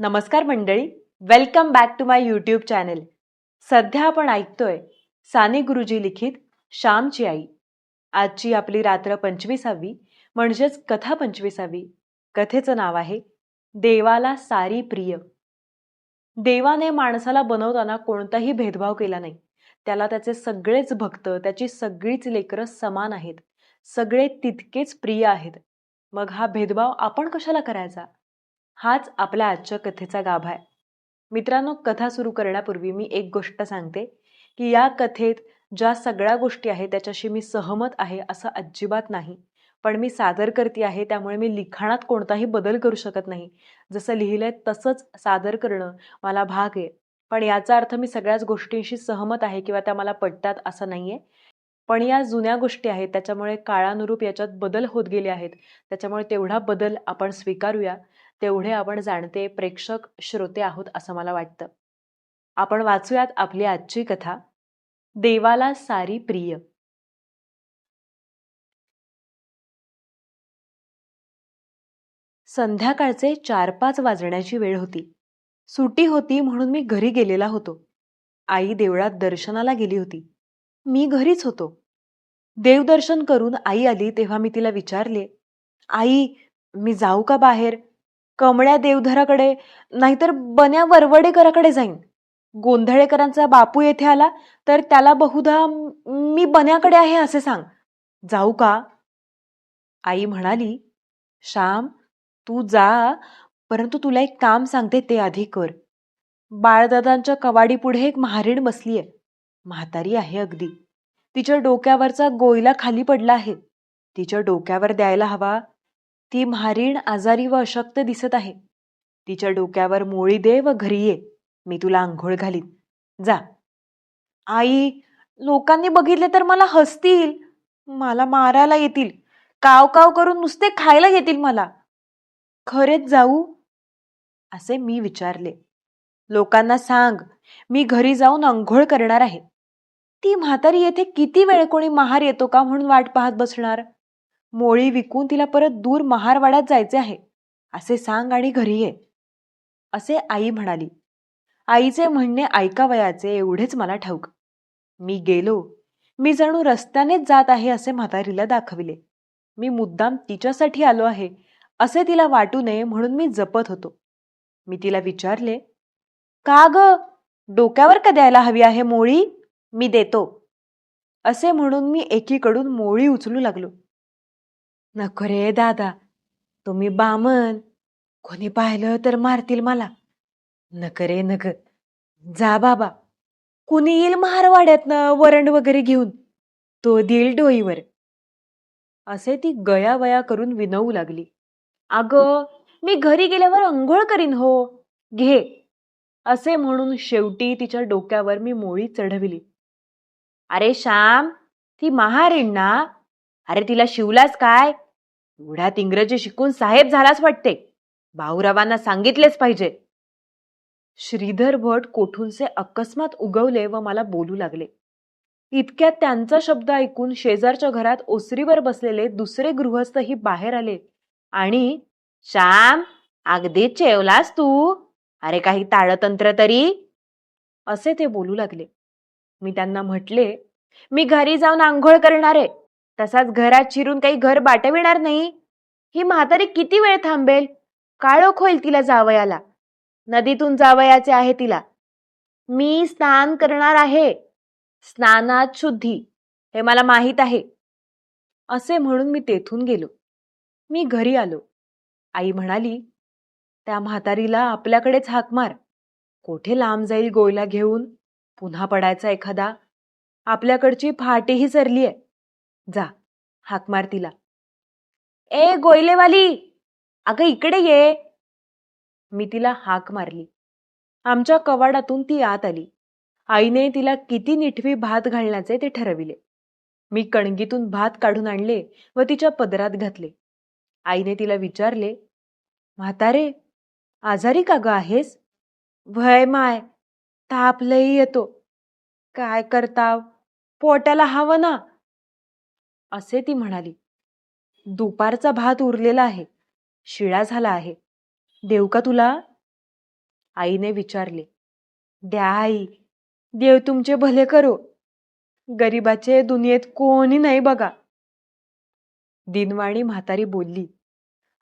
नमस्कार मंडळी. Welcome back to my YouTube channel सध्या आपण ऐकतोय साने गुरुजी लिखित श्यामची आई. आजची आपली रात्र पंचवीसावी म्हणजेच कथा पंचवीसावी. कथेचं नाव आहे देवाला सारी प्रिय. देवाने माणसाला बनवताना कोणताही भेदभाव केला नाही. त्याला त्याचे सगळेच भक्त त्याची सगळीच लेकरं समान आहेत. सगळे तितकेच प्रिय आहेत. मग हा भेदभाव आपण कशाला करायचा? हाच आपल्या आजच्या कथेचा गाभा आहे. मित्रांनो कथा सुरू करण्यापूर्वी मी एक गोष्ट सांगते की या कथेत ज्या सगळ्या गोष्टी आहेत त्याच्याशी मी सहमत आहे असं अजिबात नाही. पण मी सादर करते आहे त्यामुळे मी लिखाणात कोणताही बदल करू शकत नाही. जसं लिहिलंय तसंच सादर करणं मला भाग आहे. पण याचा अर्थ मी सगळ्याच गोष्टींशी सहमत आहे किंवा त्या मला पटतात असं नाही आहे पण या जुन्या गोष्टी आहेत त्याच्यामुळे काळानुरूप याच्यात बदल होत गेले आहेत. त्याच्यामुळे तेवढा बदल आपण स्वीकारूया. तेवढे आपण जाणते प्रेक्षक श्रोते आहोत असं मला वाटतं. आपण वाचूयात आपली आजची कथा देवाला सारी प्रिय. संध्याकाळचे चार पाच वाजण्याची वेळ होती. सुटी होती म्हणून मी घरी गेलेला होतो. आई देवळात दर्शनाला गेली होती. मी घरीच होतो. देवदर्शन करून आई आली तेव्हा मी तिला विचारले आई मी जाऊ का बाहेर? कमळ्या देवधराकडे नाहीतर बन्या वरवडेकराकडे जाईन. गोंधळेकरांचा बापू येथे आला तर त्याला बहुधा मी बन्याकडे आहे असे सांग. जाऊ का? आई म्हणाली श्याम तू जा परंतु तुला एक काम सांगते ते आधी कर. बाळदादांच्या कवाडी पुढे एक महारीण आहे. म्हातारी आहे अगदी. तिच्या डोक्यावरचा गोयला खाली पडला आहे. तिच्या डोक्यावर द्यायला हवा ती म्हारीण आजारी व अशक्त दिसत आहे. तिच्या डोक्यावर मोळी दे व घरी ये. मी तुला आंघोळ घालीन. जा. आई लोकांनी बघितले तर मला हसतील. मला मारायला येतील. काव काव करून नुसते खायला येतील मला. खरेच जाऊ? असे मी विचारले. लोकांना सांग मी घरी जाऊन अंघोळ करणार आहे. ती म्हातारी येथे किती वेळ कोणी महार येतो का म्हणून वाट पाहत बसणार? मोळी विकून तिला परत दूर महारवाड्यात जायचे आहे. असे सांग आणि घरी ये. असे आई म्हणाली. आईचे म्हणणे ऐकावयाचे एवढेच मला ठाऊक. मी गेलो. मी जणू रस्त्यानेच जात आहे असे म्हातारीला दाखविले. मी मुद्दाम तिच्यासाठी आलो आहे. असे तिला वाटू नये म्हणून मी जपत होतो. मी तिला विचारले. का ग? डोक्यावर का द्यायला हवी आहे मोळी? मी देतो. असे म्हणून मी एकीकडून मोळी उचलू लागलो. नको रे दादा. तुम्ही बामन कोणी पाहिलं तर मारतील मला. नक रे नक जा बाबा. कुणी येईल महारवाड्यातनं वरण वगैरे घेऊन? तो देईल डोईवर. असे ती गयावया करून विनवू लागली. अग मी घरी गेल्यावर अंघोळ करीन हो. घे. असे म्हणून शेवटी तिच्या डोक्यावर मी मोळी चढविली. अरे श्याम ती महारीण ना? अरे तिला शिवलास काय? एवढ्यात इंग्रजी शिकून साहेब झालाच वाटते. भाऊरावांना सांगितलेच पाहिजे. श्रीधर भट कोठूनचे अकस्मात उगवले व मला बोलू लागले. इतक्यात त्यांचा शब्द ऐकून शेजारच्या घरात ओसरीवर बसलेले दुसरे गृहस्थही बाहेर आले. आणि श्याम अगदी चेवलास तू? अरे काही ताळतंत्र तरी? असे ते बोलू लागले. मी त्यांना म्हटले मी घरी जाऊन आंघोळ करणार. आहे तसाच घरात शिरून काही घर बाटविणार नाही? ही म्हातारी किती वेळ थांबेल? काळोख होईल तिला जावयाला. नदीतून जावयाचे आहे तिला. मी स्नान करणार आहे. स्नानात शुद्धी. हे मला माहीत आहे. असे म्हणून मी तेथून गेलो. मी घरी आलो. आई म्हणाली त्या म्हातारीला आपल्याकडेच हाक मार. कोठे लांब जाईल गोयला घेऊन? पुन्हा पडायचा एखादा. आपल्याकडची फाटीही सरली आहे जा हाक मार तिला. ए गोयलेवाली! अगं इकडे ये. मी तिला हाक मारली. आमच्या कवाडातून ती आत आली. आईने तिला किती निठवी भात घालण्याचे ते ठरविले. मी कणगीतून भात काढून आणले व तिच्या पदरात घातले. आईने तिला विचारले म्हातारे आजारी का ग आहेस? भय माय ताप लई येतो. काय करताव? पोटाला हवं ना. असे ती म्हणाली. दुपारचा भात उरलेला आहे. शिळा झाला आहे. देऊ का तुला? आईने विचारले. द्या आई. देव तुमचे भले करो. गरिबाचे दुनियेत कोणी नाही बघा. दिनवाणी म्हातारी बोलली.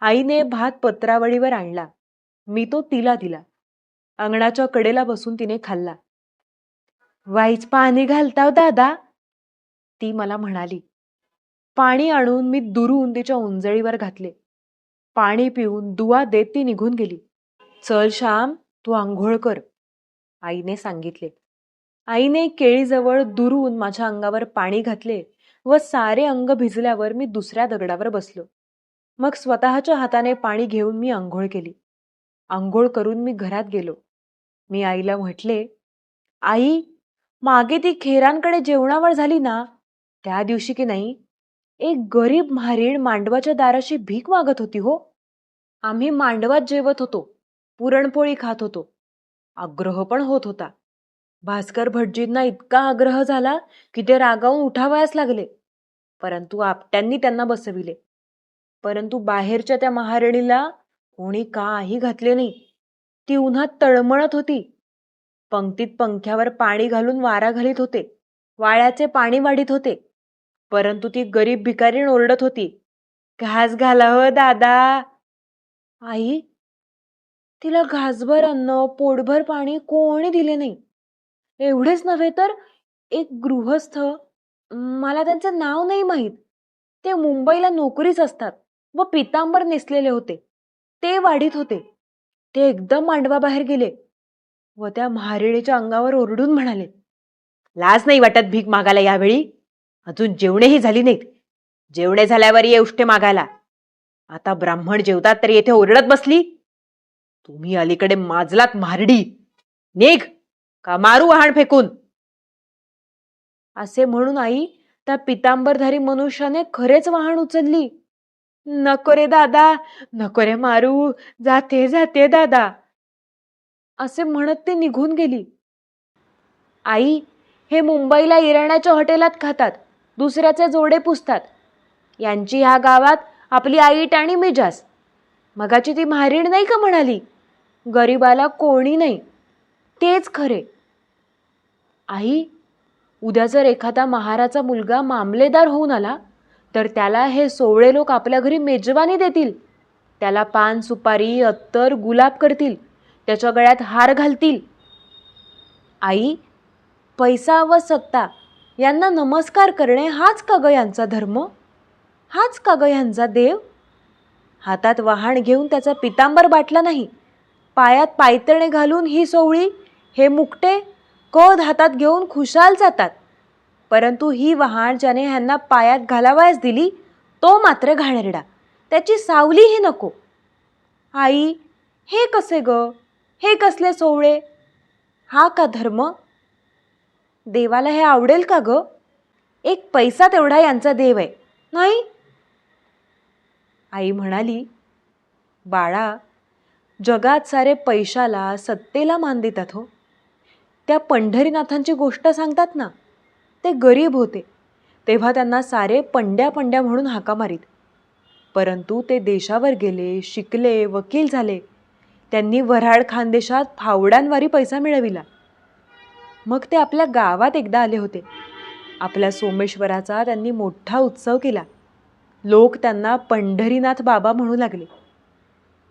आईने भात पत्रावळीवर आणला. मी तो तिला दिला. अंगणाच्या कडेला बसून तिने खाल्ला. वाईच पाणी घालताव दादा. ती मला म्हणाली. पाणी आणून मी दुरून तिच्या उंजळीवर घातले. पाणी पिऊन दुवा देत ती निघून गेली. चल श्याम तू आंघोळ कर आईने सांगितले. आईने केळीजवळ दुरून माझ्या अंगावर पाणी घातले व सारे अंग भिजल्यावर मी दुसऱ्या दगडावर बसलो. मग स्वतःच्या हाताने पाणी घेऊन मी आंघोळ केली. आंघोळ करून मी घरात गेलो. मी आईला म्हटले आई मागे ती खेरांकडे जेवणावर झाली ना? त्या दिवशी की नाही? एक गरीब म्हारीण मांडवाच्या दाराशी भीक मागत होती हो. आम्ही मांडवात जेवत होतो पुरणपोळी खात होतो. आग्रह पण होत होता. भास्कर भटजींना इतका आग्रह झाला की ते रागावून उठावयास लागले. परंतु आपट्यांनी त्यांना बसविले. परंतु बाहेरच्या त्या महारणीला कोणी काही घातले नाही. ती उन्हात तळमळत होती. पंक्तीत पंख्यावर पाणी घालून वारा घालीत होते. वाळ्याचे पाणी वाढीत होते. परंतु ती गरीब भिकारीण ओरडत होती. घास घाला हो दादा. आई तिला घासभर अन्न पोटभर पाणी कोणी दिले नाही. एवढेच नव्हे तर एक गृहस्थ मला त्यांचं नाव नाही माहीत. ते मुंबईला नोकरीच असतात व पितांबर नेसलेले होते. ते वाढीत होते. ते एकदम मांडवाबाहेर गेले व त्या महारेणीच्या अंगावर ओरडून म्हणाले लाज नाही वाटत भीक मागायला यावेळी? अजून जेवणेही झाली नाहीत. जेवणे झाल्यावर ये उष्टे मागायला. आता ब्राह्मण जेवतात तर येथे ओरडत बसली. तुम्ही अलीकडे माजलात मारडी. निघ का मारू वाहन फेकून? असे म्हणून आई त्या पितांबरधारी मनुष्याने खरेच वाहन उचलली. नको रे दादा नको रे मारू. जाते जाते दादा. असे म्हणत ते निघून गेली. आई हे मुंबईला इराण्याच्या हॉटेलात खातात. दुसऱ्याचे जोडे पुसतात. यांची ह्या गावात आपली आईट आणि मिजास मगाची ती म्हारीण नाही का म्हणाली? गरिबाला कोणी नाही. तेच खरे. आई उद्या जर एखादा महाराचा मुलगा मामलेदार होऊन आला तर त्याला हे सोवळे लोक आपल्या घरी मेजवानी देतील. त्याला पान सुपारी अत्तर गुलाब करतील. त्याच्या गळ्यात हार घालतील. आई पैसा व सत्ता. यांना नमस्कार करणे हाच का ग यांचा धर्म? हाच का ग यांचा देव? हातात वाहण घेऊन त्याचा पितांबर बाटला नाही. पायात पायतणे घालून ही सोवळी हे मुकटे कद हातात घेऊन खुशाल जातात. परंतु ही वहाण ज्याने ह्यांना पायात घालावयास दिली तो मात्र घाणेरडा. त्याची सावलीही नको. आई हे कसे ग? हे कसले सोवळे? हा का धर्म? देवाला हे आवडेल का ग? एक पैसा तेवढा यांचा देव आहे नाही? आई म्हणाली बाळा जगात सारे पैशाला सत्तेला मान देतात हो. त्या पंढरीनाथांची गोष्ट सांगतात ना ते गरीब होते. तेव्हा त्यांना सारे पंड्या पंड्या म्हणून हाका मारीत. परंतु ते देशावर गेले शिकले वकील झाले. त्यांनी वऱ्हाड खानदेशात फावड्यांवारी पैसा मिळविला. मग ते आपल्या गावात एकदा आले होते. आपल्या सोमेश्वराचा त्यांनी मोठा उत्सव केला. लोक त्यांना पंढरीनाथ बाबा म्हणू लागले.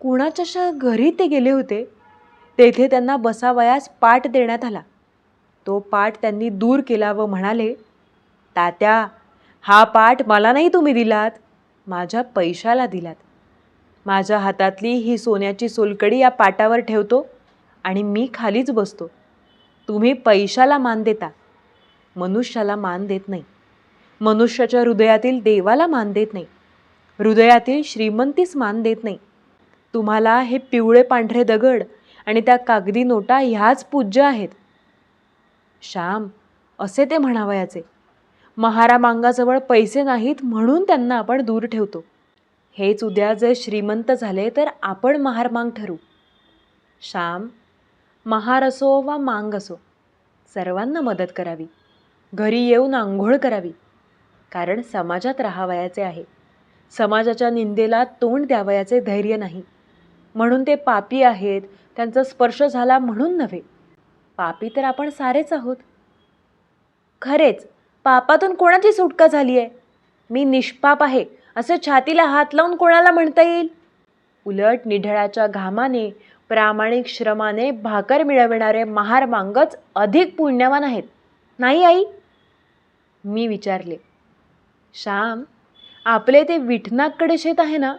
कुणाच्याशा घरी ते गेले होते तेथे त्यांना बसावयास पाठ देण्यात आला. तो पाठ त्यांनी दूर केला व म्हणाले तात्या हा पाठ मला नाही तुम्ही दिलात माझ्या पैशाला दिलात. माझ्या हातातली ही सोन्याची सोलकडी या पाटावर ठेवतो आणि मी खालीच बसतो. तुम्ही पैशाला मान देता. मनुष्याला मान देत नाही. मनुष्याच्या हृदयातील देवाला मान देत नाही. हृदयातील श्रीमंतीस मान देत नाही. तुम्हाला हे पिवळे पांढरे दगड आणि त्या कागदी नोटा ह्याच पूज्य आहेत. श्याम असे ते म्हणावयाचे. महारामांगाजवळ पैसे नाहीत म्हणून त्यांना आपण दूर ठेवतो. हेच उद्या जर श्रीमंत झाले तर आपण महारमांग ठरू. श्याम महार असो वा मांग असो सर्वांना मदत करावी. घरी येऊन आंघोळ करावी. कारण समाजात राहावयाचे आहे. समाजाच्या निंदेला तोंड द्यावयाचे धैर्य नाही. म्हणून ते पापी आहेत त्यांचा स्पर्श झाला म्हणून नव्हे. पापी तर आपण सारेच आहोत. खरेच पापातून कोणाची सुटका झाली आहे? मी निष्पाप आहे असं छातीला हात लावून कोणाला म्हणता येईल? उलट निढळाच्या घामाने प्रामाणिक श्रमाने भाकर मिळविणारे महार मांगच अधिक पुण्यवान आहेत. नाही आई? मी विचारले. श्याम आपले ते विठनाककडे शेत आहे ना?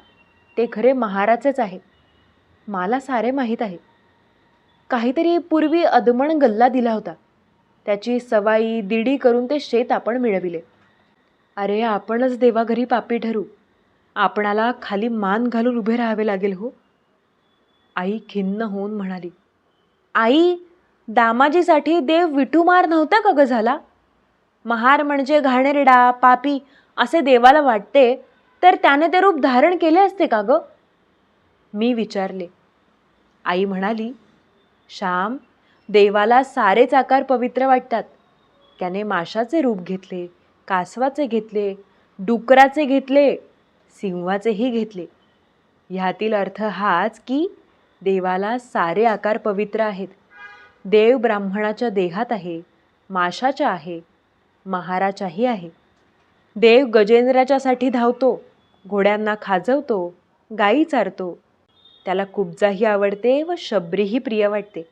ते खरे महाराचेच आहे मला सारे माहीत आहे. काहीतरी पूर्वी अदमण गल्ला दिला होता. त्याची सवाई दिडी करून ते शेत आपण मिळविले. अरे आपणच देवाघरी पापी ठरू. आपणाला खाली मान घालून उभे राहावे लागेल हो. आई खिन्न होऊन म्हणाली आई दामाजीसाठी देव विठुमार नव्हता का ग झाला? महार म्हणजे घाणेरडा पापी असे देवाला वाटते तर त्याने ते रूप धारण केले असते का ग? मी विचारले. आई म्हणाली श्याम देवाला सारेच आकार पवित्र वाटतात. त्याने माशाचे रूप घेतले कासवाचे घेतले डुकराचे घेतले सिंहाचेही घेतले. ह्यातील अर्थ हाच की देवाला सारे आकार पवित्र आहेत. देव ब्राह्मणाच्या देहात आहे माशाच्या आहे महाराच्याही आहे. देव गजेंद्राच्यासाठी धावतो घोड्यांना खाजवतो गाई चारतो. त्याला कुब्जाही आवडते व शबरीही प्रिय वाटते.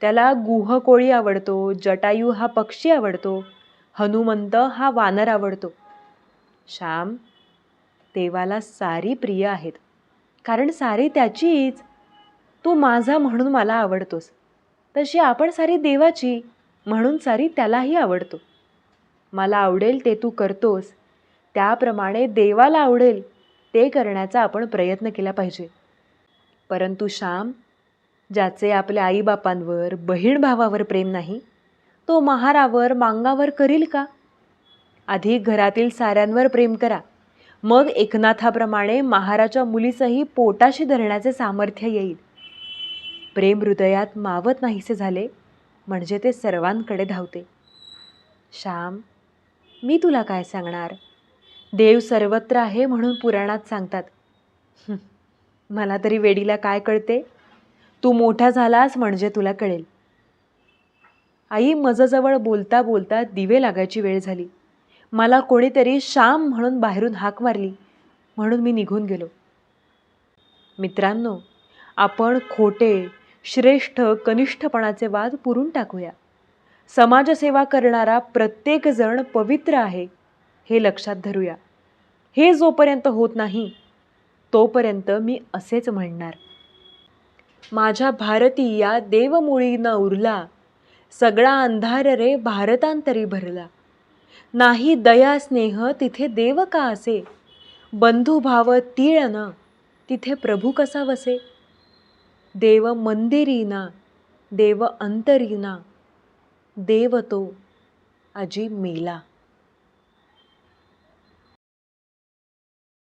त्याला गुहकोळी आवडतो जटायू हा पक्षी आवडतो हनुमंत हा वानर आवडतो. श्याम देवाला सारी प्रिय आहेत. कारण सारी त्याचीच तू माझा म्हणून मला आवडतोस. तशी आपण सारी देवाची म्हणून सारी त्यालाही आवडतो. मला आवडेल ते तू करतोस. त्याप्रमाणे देवाला आवडेल ते करण्याचा आपण प्रयत्न केला पाहिजे. परंतु श्याम ज्याचे आपल्या आईबापांवर बहीण भावावर प्रेम नाही तो महारावर मांगावर करील का? आधी घरातील साऱ्यांवर प्रेम करा. मग एकनाथाप्रमाणे महाराच्या मुलीचंही पोटाशी धरण्याचे सामर्थ्य येईल. प्रेम हृदयात मावत नाहीसे झाले म्हणजे ते सर्वांकडे धावते. श्याम मी तुला काय सांगणार? देव सर्वत्र आहे म्हणून पुराणात सांगतात. मला तरी वेडीला काय कळते? तू मोठा झालास म्हणजे तुला कळेल. आई मजजवळ बोलता बोलता दिवे लागायची वेळ झाली. मला कोणीतरी श्याम म्हणून बाहेरून हाक मारली म्हणून मी निघून गेलो. मित्रांनो आपण खोटे श्रेष्ठ कनिष्ठपणाचे वाद पुरून टाकूया. समाजसेवा करणारा प्रत्येकजण पवित्र आहे हे लक्षात धरूया. हे जोपर्यंत होत नाही तोपर्यंत मी असेच म्हणणार. माझ्या भारती या उरला सगळा अंधार रे भारतांतरी भरला. नाही दया स्नेह तिथे देव का असे? बंधुभाव तीळ न तिथे प्रभू कसा वसे? देव मंदिरीना देव अंतरीना देव तो अजी मेला.